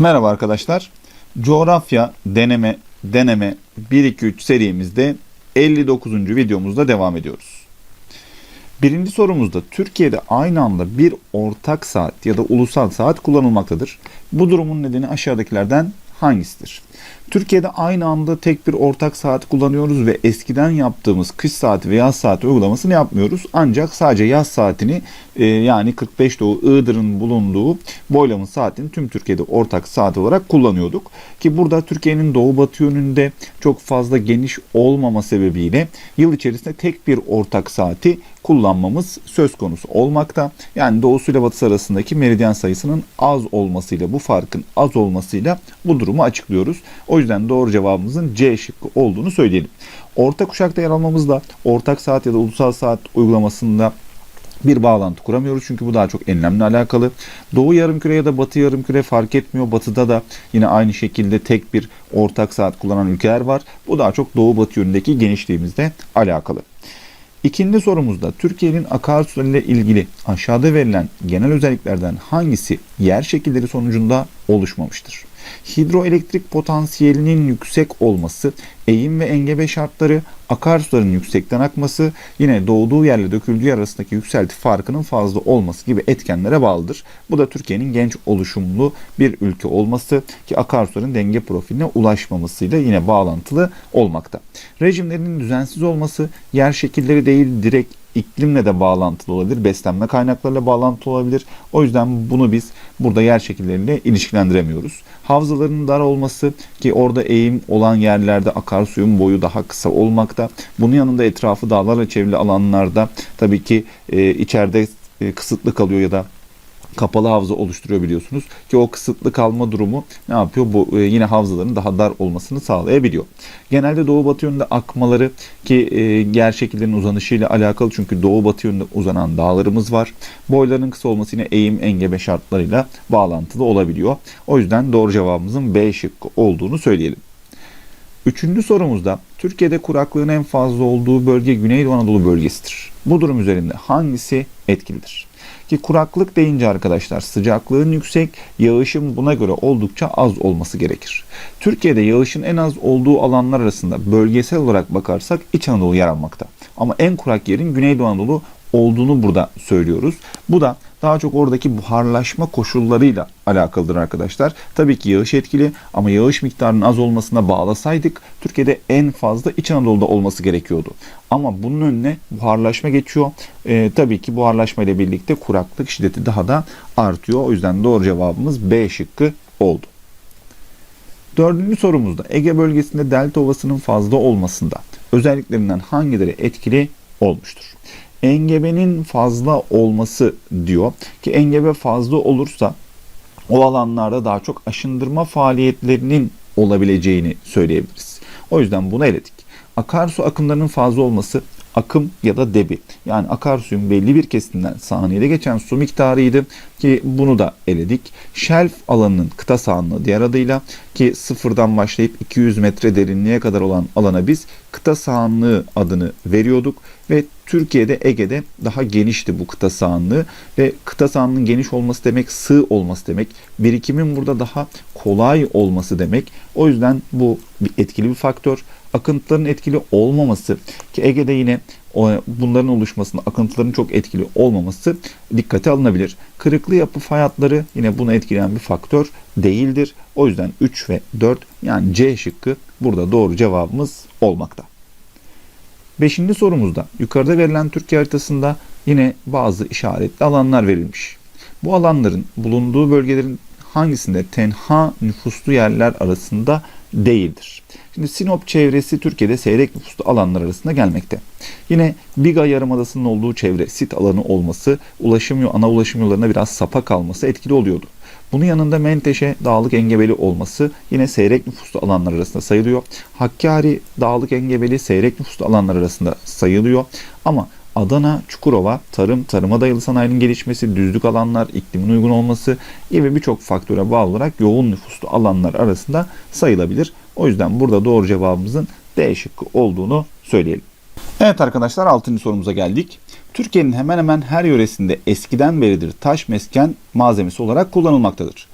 Merhaba arkadaşlar. Coğrafya deneme deneme 1-2-3 serimizde 59. videomuzda devam ediyoruz. Birinci sorumuzda Türkiye'de aynı anda bir ortak saat ya da ulusal saat kullanılmaktadır. Bu durumun nedeni aşağıdakilerden hangisidir? Türkiye'de aynı anda tek bir ortak saat kullanıyoruz ve eskiden yaptığımız kış saati ve yaz saati uygulamasını yapmıyoruz. Ancak sadece yaz saatini e, yani 45 Doğu Iğdır'ın bulunduğu boylamın saatini tüm Türkiye'de ortak saat olarak kullanıyorduk. Ki burada Türkiye'nin doğu batı yönünde çok fazla geniş olmama sebebiyle yıl içerisinde tek bir ortak saati kullanmamız söz konusu olmakta. Yani doğusu ile batısı arasındaki meridyen sayısının az olmasıyla bu farkın az olmasıyla bu durumu açıklıyoruz. O yüzden doğru cevabımızın C şıkkı olduğunu söyleyelim. Orta kuşakta yer almamızla ortak saat ya da ulusal saat uygulamasında bir bağlantı kuramıyoruz çünkü bu daha çok enlemle alakalı. Doğu yarımküre ya da batı yarımküre fark etmiyor. Batıda da yine aynı şekilde tek bir ortak saat kullanan ülkeler var. Bu daha çok doğu batı yönündeki genişliğimizle alakalı. İkinci sorumuzda Türkiye'nin akarsularıyla ilgili aşağıda verilen genel özelliklerden hangisi yer şekilleri sonucunda oluşmamıştır? Hidroelektrik potansiyelinin yüksek olması, eğim ve engebe şartları, akarsuların yüksekten akması, yine doğduğu yerle döküldüğü arasındaki yükselti farkının fazla olması gibi etkenlere bağlıdır. Bu da Türkiye'nin genç oluşumlu bir ülke olması ki akarsuların denge profiline ulaşmamasıyla yine bağlantılı olmakta. Rejimlerinin düzensiz olması, yer şekilleri değil direkt iklimle de bağlantılı olabilir, beslenme kaynaklarıyla bağlantılı olabilir. O yüzden bunu biz burada yer şekilleriyle ilişkilendiremiyoruz. Havzaların dar olması ki orada eğim olan yerlerde akarsuyun boyu daha kısa olmakta. Bunun yanında etrafı dağlarla çevrili alanlarda tabii ki e, içeride e, kısıtlı kalıyor ya da kapalı havza oluşturuyor biliyorsunuz ki o kısıtlı kalma durumu ne yapıyor? Bu e, yine havzaların daha dar olmasını sağlayabiliyor. Genelde doğu batı yönünde akmaları ki e, yer şekillerinin uzanışıyla alakalı çünkü doğu batı yönünde uzanan dağlarımız var. Boyların kısa olması yine eğim engebe şartlarıyla bağlantılı olabiliyor. O yüzden doğru cevabımızın B şıkkı olduğunu söyleyelim. Üçüncü sorumuzda Türkiye'de kuraklığın en fazla olduğu bölge Güneydoğu Anadolu bölgesidir. Bu durum üzerinde hangisi etkilidir? Ki kuraklık deyince arkadaşlar sıcaklığın yüksek, yağışın buna göre oldukça az olması gerekir. Türkiye'de yağışın en az olduğu alanlar arasında bölgesel olarak bakarsak İç Anadolu yer almakta. Ama en kurak yerin Güneydoğu Anadolu olduğunu burada söylüyoruz. Bu da daha çok oradaki buharlaşma koşullarıyla alakalıdır arkadaşlar. Tabii ki yağış etkili ama yağış miktarının az olmasına bağlasaydık Türkiye'de en fazla İç Anadolu'da olması gerekiyordu. Ama bunun önüne buharlaşma geçiyor. Ee, tabii ki buharlaşma ile birlikte kuraklık şiddeti daha da artıyor. O yüzden doğru cevabımız B şıkkı oldu. Dördüncü sorumuzda Ege bölgesinde delta ovasının fazla olmasında özelliklerinden hangileri etkili olmuştur? Engebenin fazla olması diyor ki engebe fazla olursa o alanlarda daha çok aşındırma faaliyetlerinin olabileceğini söyleyebiliriz. O yüzden bunu eledik. Akarsu akımlarının fazla olması akım ya da debi. Yani akarsuyun belli bir kesitinden saniyede geçen su miktarıydı ki bunu da eledik. Şelf alanının kıta sahanlığı diğer adıyla ki sıfırdan başlayıp 200 metre derinliğe kadar olan alana biz kıta sahanlığı adını veriyorduk ve Türkiye'de Ege'de daha genişti bu kıta sahanlığı ve kıta sahanlığının geniş olması demek sığ olması demek. Birikimin burada daha kolay olması demek. O yüzden bu etkili bir faktör. Akıntıların etkili olmaması ki Ege'de yine bunların oluşmasında akıntıların çok etkili olmaması dikkate alınabilir. Kırıklı yapı fay hatları yine bunu etkileyen bir faktör değildir. O yüzden 3 ve 4 yani C şıkkı burada doğru cevabımız olmakta. Beşinci sorumuzda yukarıda verilen Türkiye haritasında yine bazı işaretli alanlar verilmiş. Bu alanların bulunduğu bölgelerin hangisinde tenha nüfuslu yerler arasında değildir? Şimdi Sinop çevresi Türkiye'de seyrek nüfuslu alanlar arasında gelmekte. Yine Biga Yarımadası'nın olduğu çevre sit alanı olması, ulaşım ana ulaşım yollarına biraz sapa kalması etkili oluyordu. Bunun yanında Menteşe dağlık engebeli olması yine seyrek nüfuslu alanlar arasında sayılıyor. Hakkari dağlık engebeli seyrek nüfuslu alanlar arasında sayılıyor. Ama Adana, Çukurova, tarım, tarıma dayalı sanayinin gelişmesi, düzlük alanlar, iklimin uygun olması gibi birçok faktöre bağlı olarak yoğun nüfuslu alanlar arasında sayılabilir. O yüzden burada doğru cevabımızın D şıkkı olduğunu söyleyelim. Evet arkadaşlar 6. sorumuza geldik. Türkiye'nin hemen hemen her yöresinde eskiden beridir taş mesken malzemesi olarak kullanılmaktadır.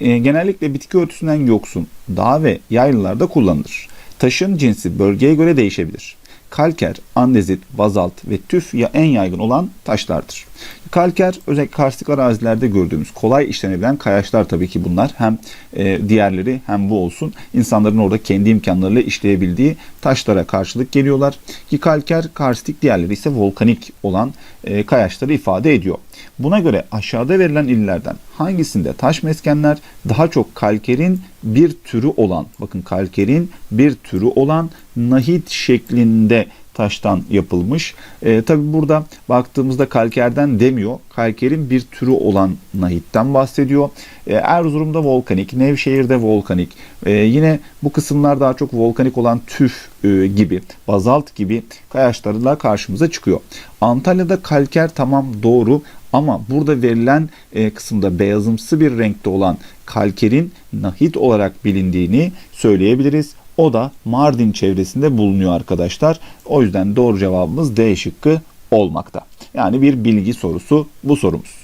E, genellikle bitki örtüsünden yoksun dağ ve yaylalarda kullanılır. Taşın cinsi bölgeye göre değişebilir. Kalker, andezit, bazalt ve tüf ya en yaygın olan taşlardır. Kalker özellikle karstik arazilerde gördüğümüz kolay işlenebilen kayaçlar tabii ki bunlar. Hem e, diğerleri hem bu olsun. İnsanların orada kendi imkanlarıyla işleyebildiği taşlara karşılık geliyorlar. Ki kalker, karstik diğerleri ise volkanik olan e, kayaçları ifade ediyor. Buna göre aşağıda verilen illerden hangisinde taş meskenler daha çok kalkerin bir türü olan, bakın kalkerin bir türü olan nahit şeklinde taştan yapılmış. E, Tabi burada baktığımızda kalkerden demiyor. Kalkerin bir türü olan nahitten bahsediyor. E, Erzurum'da volkanik, Nevşehir'de volkanik. E, yine bu kısımlar daha çok volkanik olan tüf e, gibi, bazalt gibi kayaçlarla karşımıza çıkıyor. Antalya'da kalker tamam doğru ama burada verilen e, kısımda beyazımsı bir renkte olan kalkerin nahit olarak bilindiğini söyleyebiliriz. O da Mardin çevresinde bulunuyor arkadaşlar. O yüzden doğru cevabımız D şıkkı olmakta. Yani bir bilgi sorusu bu sorumuz.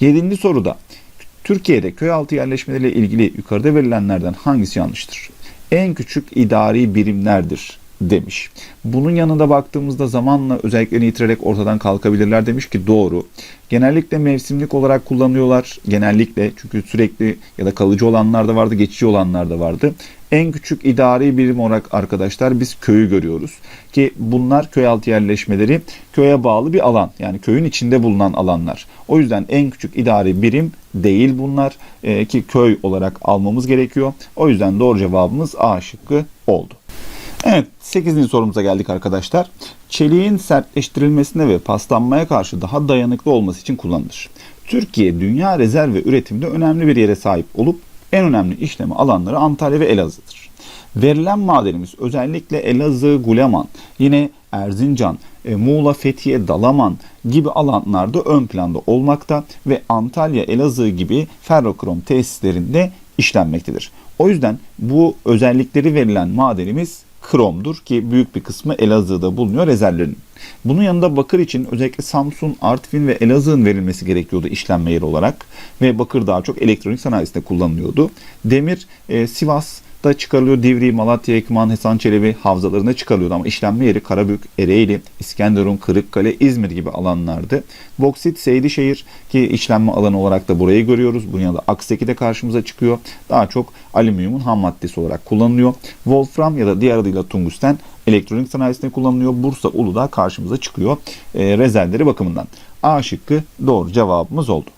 Yedinci soruda Türkiye'de köy altı yerleşmeleriyle ilgili yukarıda verilenlerden hangisi yanlıştır? En küçük idari birimlerdir demiş. Bunun yanında baktığımızda zamanla özelliklerini yitirerek ortadan kalkabilirler demiş ki doğru. Genellikle mevsimlik olarak kullanıyorlar. Genellikle çünkü sürekli ya da kalıcı olanlar da vardı, geçici olanlar da vardı. En küçük idari birim olarak arkadaşlar biz köyü görüyoruz. Ki bunlar köy altı yerleşmeleri köye bağlı bir alan. Yani köyün içinde bulunan alanlar. O yüzden en küçük idari birim değil bunlar. Ee, ki köy olarak almamız gerekiyor. O yüzden doğru cevabımız A şıkkı oldu. Evet 8. sorumuza geldik arkadaşlar. Çeliğin sertleştirilmesine ve paslanmaya karşı daha dayanıklı olması için kullanılır. Türkiye dünya rezerv ve üretimde önemli bir yere sahip olup en önemli işleme alanları Antalya ve Elazığ'dır. Verilen madenimiz özellikle Elazığ, Guleman, yine Erzincan, e, Muğla, Fethiye, Dalaman gibi alanlarda ön planda olmakta ve Antalya, Elazığ gibi ferrokrom tesislerinde işlenmektedir. O yüzden bu özellikleri verilen madenimiz kromdur ki büyük bir kısmı Elazığ'da bulunuyor rezervlerinin. Bunun yanında bakır için özellikle Samsun, Artvin ve Elazığ'ın verilmesi gerekiyordu işlenme yeri olarak ve bakır daha çok elektronik sanayisinde kullanılıyordu. Demir e, Sivas'ta çıkarılıyor. Divri, Malatya, Ekman, Hasan Çelebi havzalarında çıkarılıyordu ama işlenme yeri Karabük, Ereğli, İskenderun, Kırıkkale, İzmir gibi alanlardı. Boksit, Seydişehir ki işlenme alanı olarak da burayı görüyoruz. Bunun yanında Akseki de karşımıza çıkıyor. Daha çok alüminyumun ham maddesi olarak kullanılıyor. Wolfram ya da diğer adıyla tungsten elektronik sanayisinde kullanılıyor. Bursa, Uludağ karşımıza çıkıyor e, rezervleri bakımından. A şıkkı doğru cevabımız oldu.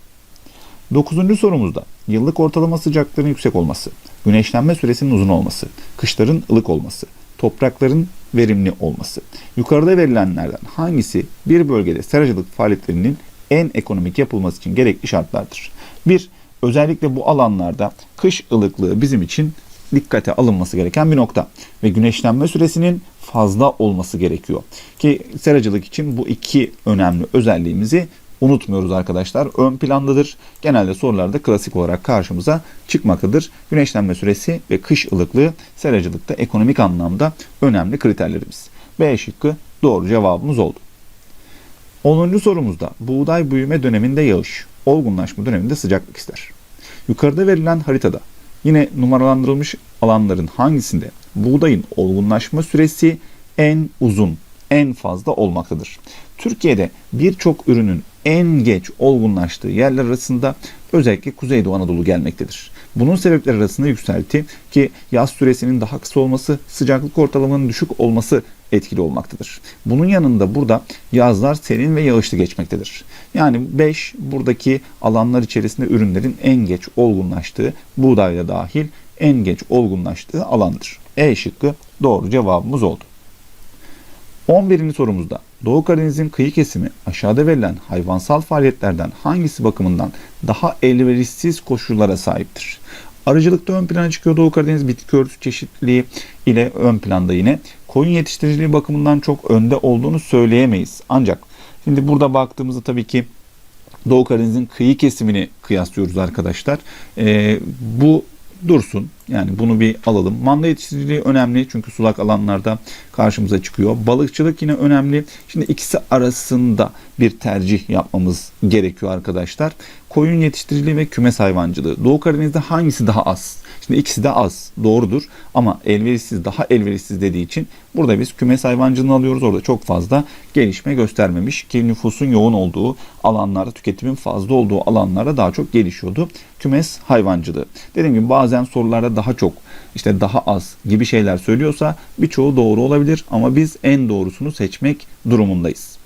Dokuzuncu sorumuzda yıllık ortalama sıcaklığının yüksek olması, güneşlenme süresinin uzun olması, kışların ılık olması, toprakların verimli olması. Yukarıda verilenlerden hangisi bir bölgede seracılık faaliyetlerinin en ekonomik yapılması için gerekli şartlardır? 1. Özellikle bu alanlarda kış ılıklığı bizim için dikkate alınması gereken bir nokta ve güneşlenme süresinin fazla olması gerekiyor. Ki seracılık için bu iki önemli özelliğimizi unutmuyoruz arkadaşlar. Ön plandadır. Genelde sorularda klasik olarak karşımıza çıkmaktadır. Güneşlenme süresi ve kış ılıklığı seracılıkta ekonomik anlamda önemli kriterlerimiz. B şıkkı doğru cevabımız oldu. 10. sorumuzda buğday büyüme döneminde yağış, olgunlaşma döneminde sıcaklık ister. Yukarıda verilen haritada yine numaralandırılmış alanların hangisinde buğdayın olgunlaşma süresi en uzun, en fazla olmaktadır. Türkiye'de birçok ürünün en geç olgunlaştığı yerler arasında özellikle Kuzeydoğu Anadolu gelmektedir. Bunun sebepleri arasında yükselti ki yaz süresinin daha kısa olması, sıcaklık ortalamanın düşük olması etkili olmaktadır. Bunun yanında burada yazlar serin ve yağışlı geçmektedir. Yani 5 buradaki alanlar içerisinde ürünlerin en geç olgunlaştığı, buğdayla dahil en geç olgunlaştığı alandır. E şıkkı doğru cevabımız oldu. 11. sorumuzda Doğu Karadeniz'in kıyı kesimi aşağıda verilen hayvansal faaliyetlerden hangisi bakımından daha elverişsiz koşullara sahiptir? Arıcılıkta ön plana çıkıyor Doğu Karadeniz bitki örtüsü çeşitliliği ile ön planda yine. Koyun yetiştiriciliği bakımından çok önde olduğunu söyleyemeyiz. Ancak şimdi burada baktığımızda tabii ki Doğu Karadeniz'in kıyı kesimini kıyaslıyoruz arkadaşlar. Ee, bu dursun. Yani bunu bir alalım. Manda yetiştiriciliği önemli çünkü sulak alanlarda karşımıza çıkıyor. Balıkçılık yine önemli. Şimdi ikisi arasında bir tercih yapmamız gerekiyor arkadaşlar. Koyun yetiştiriciliği ve kümes hayvancılığı. Doğu Karadeniz'de hangisi daha az? Şimdi ikisi de az. Doğrudur. Ama elverişsiz daha elverişsiz dediği için burada biz kümes hayvancılığını alıyoruz. Orada çok fazla gelişme göstermemiş ki nüfusun yoğun olduğu alanlarda, tüketimin fazla olduğu alanlarda daha çok gelişiyordu. Kümes hayvancılığı. Dediğim gibi bazen sorularda daha çok işte daha az gibi şeyler söylüyorsa birçoğu doğru olabilir ama biz en doğrusunu seçmek durumundayız.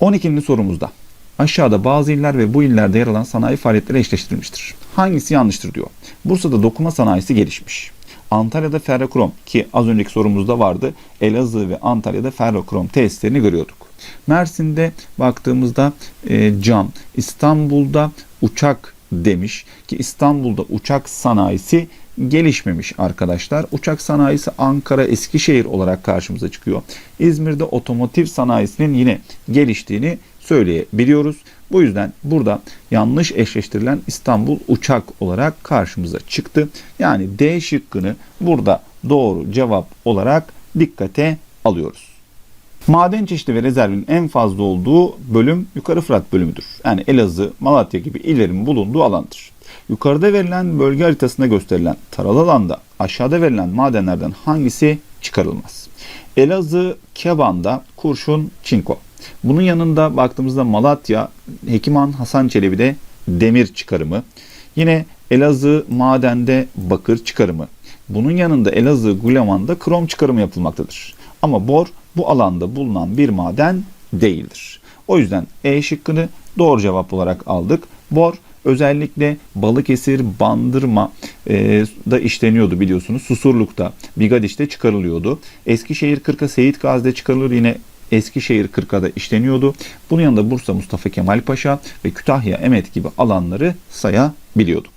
12. sorumuzda aşağıda bazı iller ve bu illerde yer alan sanayi faaliyetleri eşleştirilmiştir. Hangisi yanlıştır diyor. Bursa'da dokuma sanayisi gelişmiş. Antalya'da ferrokrom ki az önceki sorumuzda vardı. Elazığ ve Antalya'da ferrokrom tesislerini görüyorduk. Mersin'de baktığımızda e, cam, İstanbul'da uçak demiş ki İstanbul'da uçak sanayisi gelişmemiş arkadaşlar. Uçak sanayisi Ankara, Eskişehir olarak karşımıza çıkıyor. İzmir'de otomotiv sanayisinin yine geliştiğini söyleyebiliyoruz. Bu yüzden burada yanlış eşleştirilen İstanbul uçak olarak karşımıza çıktı. Yani D şıkkını burada doğru cevap olarak dikkate alıyoruz. Maden çeşidi ve rezervinin en fazla olduğu bölüm Yukarı Fırat bölümüdür. Yani Elazığ, Malatya gibi illerin bulunduğu alandır. Yukarıda verilen bölge haritasında gösterilen taralı alanda aşağıda verilen madenlerden hangisi çıkarılmaz? Elazığ, Keban'da kurşun, çinko. Bunun yanında baktığımızda Malatya, Hekiman Hasan Çelebi'de demir çıkarımı. Yine Elazığ madende bakır çıkarımı. Bunun yanında Elazığ Guleman'da krom çıkarımı yapılmaktadır. Ama bor bu alanda bulunan bir maden değildir. O yüzden E şıkkını doğru cevap olarak aldık. Bor özellikle Balıkesir, Bandırma e, da işleniyordu biliyorsunuz. Susurluk'ta, Bigadiş'te çıkarılıyordu. Eskişehir, Kırka, Seyit Gazi'de çıkarılır yine Eskişehir Kırka'da işleniyordu. Bunun yanında Bursa Mustafa Kemal Paşa ve Kütahya Emet gibi alanları sayabiliyorduk.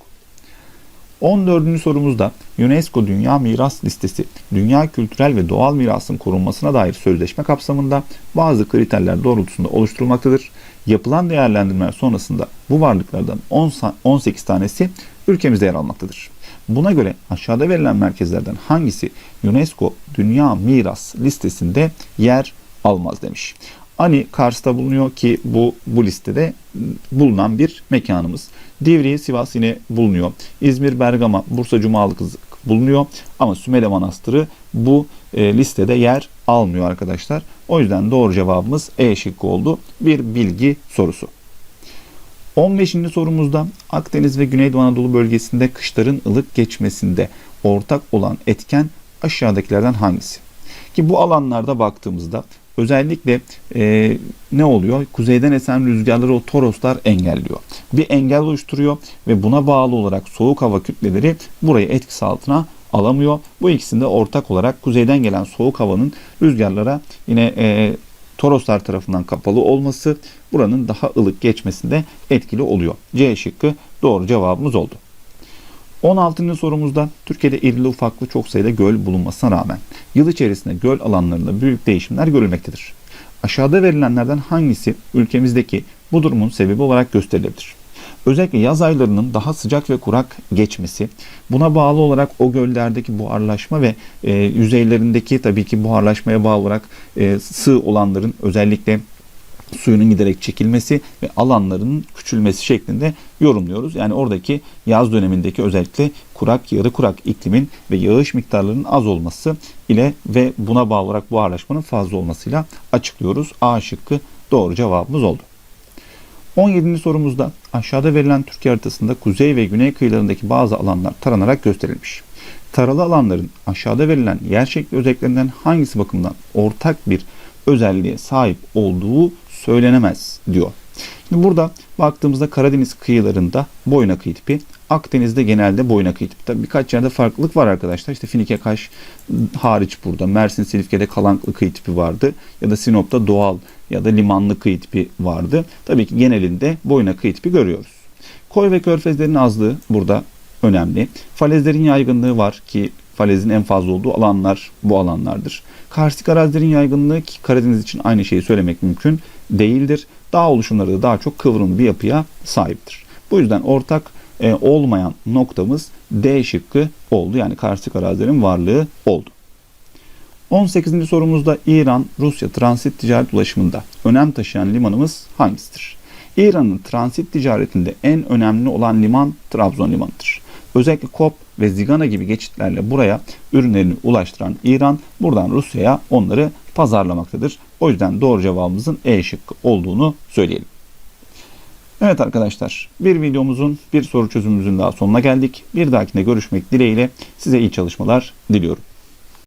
14. sorumuzda UNESCO Dünya Miras Listesi, dünya kültürel ve doğal mirasın korunmasına dair sözleşme kapsamında bazı kriterler doğrultusunda oluşturulmaktadır. Yapılan değerlendirmeler sonrasında bu varlıklardan 18 tanesi ülkemizde yer almaktadır. Buna göre aşağıda verilen merkezlerden hangisi UNESCO Dünya Miras Listesi'nde yer almaz demiş. Ani Kars'ta bulunuyor ki bu bu listede bulunan bir mekanımız. Divriği Sivas yine bulunuyor. İzmir, Bergama, Bursa Cumalı Kızık bulunuyor. Ama Sümele Manastırı bu e, listede yer almıyor arkadaşlar. O yüzden doğru cevabımız E şıkkı oldu. Bir bilgi sorusu. 15. sorumuzda Akdeniz ve Güneydoğu Anadolu bölgesinde kışların ılık geçmesinde ortak olan etken aşağıdakilerden hangisi? Ki bu alanlarda baktığımızda özellikle e, ne oluyor? Kuzeyden esen rüzgarları o toroslar engelliyor. Bir engel oluşturuyor ve buna bağlı olarak soğuk hava kütleleri burayı etkisi altına alamıyor. Bu ikisinde ortak olarak kuzeyden gelen soğuk havanın rüzgarlara yine e, Toroslar tarafından kapalı olması buranın daha ılık geçmesinde etkili oluyor. C şıkkı doğru cevabımız oldu. 16. sorumuzda Türkiye'de irili ufaklı çok sayıda göl bulunmasına rağmen yıl içerisinde göl alanlarında büyük değişimler görülmektedir. Aşağıda verilenlerden hangisi ülkemizdeki bu durumun sebebi olarak gösterilebilir? Özellikle yaz aylarının daha sıcak ve kurak geçmesi, buna bağlı olarak o göllerdeki buharlaşma ve e, yüzeylerindeki tabii ki buharlaşmaya bağlı olarak e, sığ olanların özellikle suyunun giderek çekilmesi ve alanların küçülmesi şeklinde yorumluyoruz. Yani oradaki yaz dönemindeki özellikle kurak, yarı kurak iklimin ve yağış miktarlarının az olması ile ve buna bağlı olarak buharlaşmanın fazla olmasıyla açıklıyoruz. A şıkkı doğru cevabımız oldu. 17. sorumuzda aşağıda verilen Türkiye haritasında kuzey ve güney kıyılarındaki bazı alanlar taranarak gösterilmiş. Taralı alanların aşağıda verilen yer şekli özelliklerinden hangisi bakımından ortak bir özelliğe sahip olduğu söylenemez diyor. Şimdi burada baktığımızda Karadeniz kıyılarında boyuna kıyı tipi, Akdeniz'de genelde boyuna kıyı tipi. Tabii birkaç yerde farklılık var arkadaşlar. İşte Finike Kaş hariç burada. Mersin Silifke'de kalanklı kıyı tipi vardı. Ya da Sinop'ta doğal ya da limanlı kıyı tipi vardı. Tabii ki genelinde boyuna kıyı tipi görüyoruz. Koy ve körfezlerin azlığı burada önemli. Falezlerin yaygınlığı var ki falezin en fazla olduğu alanlar bu alanlardır. Karstik arazilerin yaygınlığı ki Karadeniz için aynı şeyi söylemek mümkün değildir. Dağ oluşumları da daha çok kıvrım bir yapıya sahiptir. Bu yüzden ortak e, olmayan noktamız D şıkkı oldu. Yani karstik arazilerin varlığı oldu. 18. sorumuzda İran-Rusya transit ticaret ulaşımında önem taşıyan limanımız hangisidir? İran'ın transit ticaretinde en önemli olan liman Trabzon limanıdır. Özellikle Kop ve Zigana gibi geçitlerle buraya ürünlerini ulaştıran İran buradan Rusya'ya onları pazarlamaktadır. O yüzden doğru cevabımızın E şıkkı olduğunu söyleyelim. Evet arkadaşlar bir videomuzun bir soru çözümümüzün daha sonuna geldik. Bir dahakinde görüşmek dileğiyle size iyi çalışmalar diliyorum.